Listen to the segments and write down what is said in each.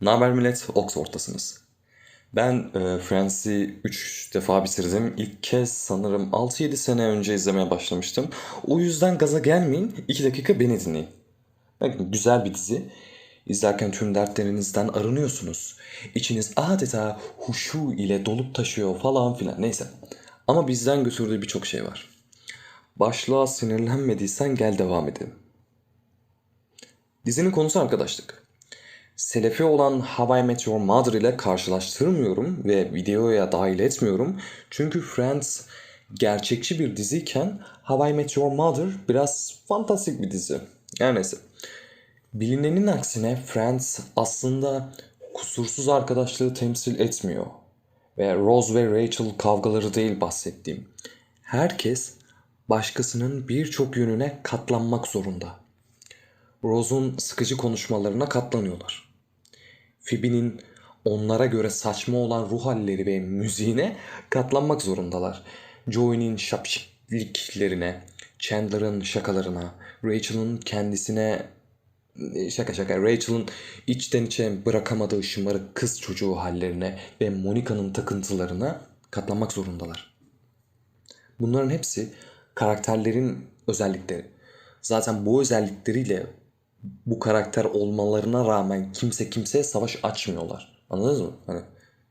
Naber millet? Oxford'tasınız. Ben e, Friends'i 3 defa bitirdim. İlk kez sanırım 6-7 sene önce izlemeye başlamıştım. O yüzden gaza gelmeyin. 2 dakika beni dinleyin. Bakın güzel bir dizi. İzlerken tüm dertlerinizden arınıyorsunuz. İçiniz adeta huşu ile dolup taşıyor falan filan. Neyse. Ama bizden götürdüğü birçok şey var. Başlığa sinirlenmediysen gel devam edelim. Dizinin konusu arkadaşlık. Selefi olan How I Met Your Mother ile karşılaştırmıyorum ve videoya dahil etmiyorum. Çünkü Friends gerçekçi bir diziyken How I Met Your Mother biraz fantastik bir dizi. Her neyse. Bilinenin aksine Friends aslında kusursuz arkadaşlığı temsil etmiyor. Ve Rose ve Rachel kavgaları değil bahsettiğim. Herkes başkasının birçok yönüne katlanmak zorunda. Rose'un sıkıcı konuşmalarına katlanıyorlar. Phoebe'nin onlara göre saçma olan ruh halleri ve müziğine katlanmak zorundalar. Joey'nin şapşikliklerine, Chandler'ın şakalarına, Rachel'ın kendisine şaka şaka Rachel'ın içten içe bırakamadığı şımarık kız çocuğu hallerine ve Monica'nın takıntılarına katlanmak zorundalar. Bunların hepsi karakterlerin özellikleri. Zaten bu özellikleriyle bu karakter olmalarına rağmen kimse kimseye savaş açmıyorlar. Anladınız mı? Hani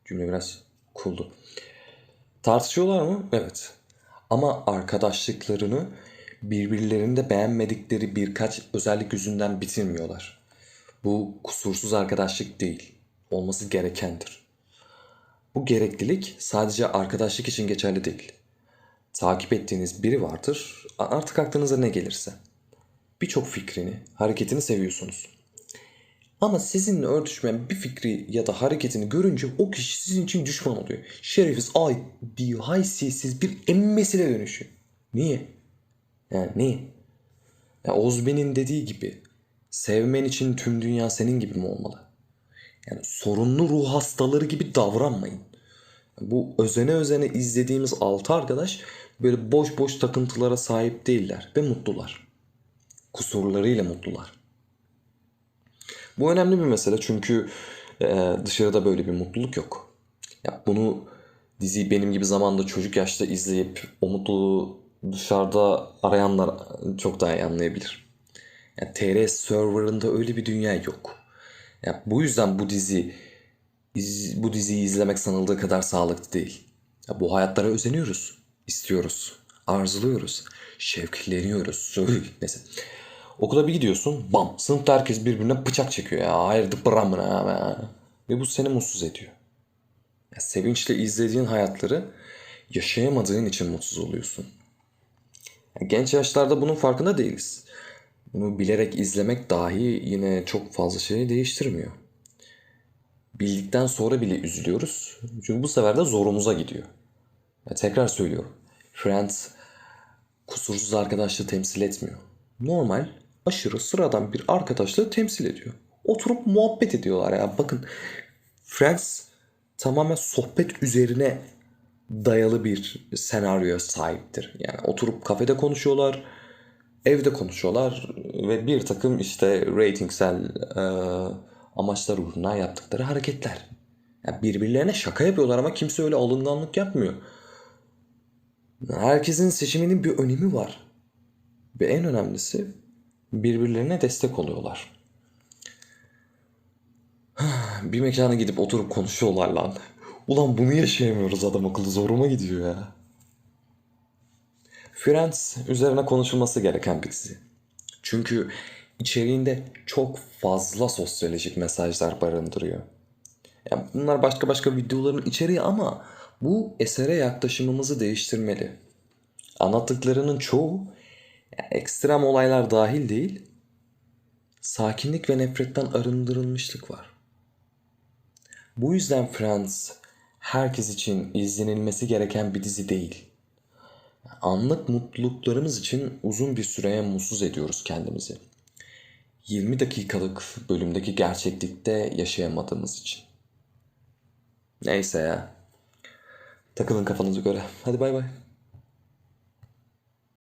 cümle biraz cool'du. Tartışıyorlar mı? Evet. Ama arkadaşlıklarını birbirlerinde beğenmedikleri birkaç özellik yüzünden bitirmiyorlar. Bu kusursuz arkadaşlık değil. Olması gerekendir. Bu gereklilik sadece arkadaşlık için geçerli değil. Takip ettiğiniz biri vardır. Artık aklınıza ne gelirse birçok fikrini, hareketini seviyorsunuz. Ama sizinle örtüşmeyen bir fikri ya da hareketini görünce o kişi sizin için düşman oluyor. Şerefsiz, ay, bir haysiyetsiz bir emmesine dönüşüyor. Niye? Yani niye? Ya Ozben'in dediği gibi sevmen için tüm dünya senin gibi mi olmalı? Yani sorunlu ruh hastaları gibi davranmayın. Bu özene özene izlediğimiz altı arkadaş böyle boş boş takıntılara sahip değiller ve mutlular kusurlarıyla mutlular. Bu önemli bir mesele çünkü e, dışarıda böyle bir mutluluk yok. Ya bunu dizi benim gibi zamanda çocuk yaşta izleyip o mutluluğu dışarıda arayanlar çok daha iyi anlayabilir. Yani TR serverında öyle bir dünya yok. Ya bu yüzden bu dizi iz, bu diziyi izlemek sanıldığı kadar sağlıklı değil. Ya bu hayatlara özeniyoruz, istiyoruz, arzuluyoruz, şevkleniyoruz. Neyse. Okula bir gidiyorsun bam sınıfta herkes birbirine bıçak çekiyor ya hayırdır bıramına ya. Ve bu seni mutsuz ediyor. Ya sevinçle izlediğin hayatları yaşayamadığın için mutsuz oluyorsun. Ya genç yaşlarda bunun farkında değiliz. Bunu bilerek izlemek dahi yine çok fazla şeyi değiştirmiyor. Bildikten sonra bile üzülüyoruz. Çünkü bu sefer de zorumuza gidiyor. Ya tekrar söylüyorum. Friends kusursuz arkadaşlığı temsil etmiyor. Normal aşırı sıradan bir arkadaşlığı temsil ediyor. Oturup muhabbet ediyorlar ya. Bakın Friends tamamen sohbet üzerine dayalı bir senaryoya sahiptir. Yani oturup kafede konuşuyorlar, evde konuşuyorlar ve bir takım işte ratingsel e, amaçlar uğruna yaptıkları hareketler. Yani birbirlerine şaka yapıyorlar ama kimse öyle alınganlık yapmıyor. Herkesin seçiminin bir önemi var. Ve en önemlisi birbirlerine destek oluyorlar. Bir mekana gidip oturup konuşuyorlar lan. Ulan bunu yaşayamıyoruz adam akıllı zoruma gidiyor ya. Friends üzerine konuşulması gereken bir dizi. Çünkü içeriğinde çok fazla sosyolojik mesajlar barındırıyor. Yani bunlar başka başka videoların içeriği ama bu esere yaklaşımımızı değiştirmeli. Anlattıklarının çoğu ekstrem olaylar dahil değil, sakinlik ve nefretten arındırılmışlık var. Bu yüzden Friends herkes için izlenilmesi gereken bir dizi değil. Anlık mutluluklarımız için uzun bir süreye mutsuz ediyoruz kendimizi. 20 dakikalık bölümdeki gerçeklikte yaşayamadığımız için. Neyse ya. Takılın kafanızı göre. Hadi bay bay.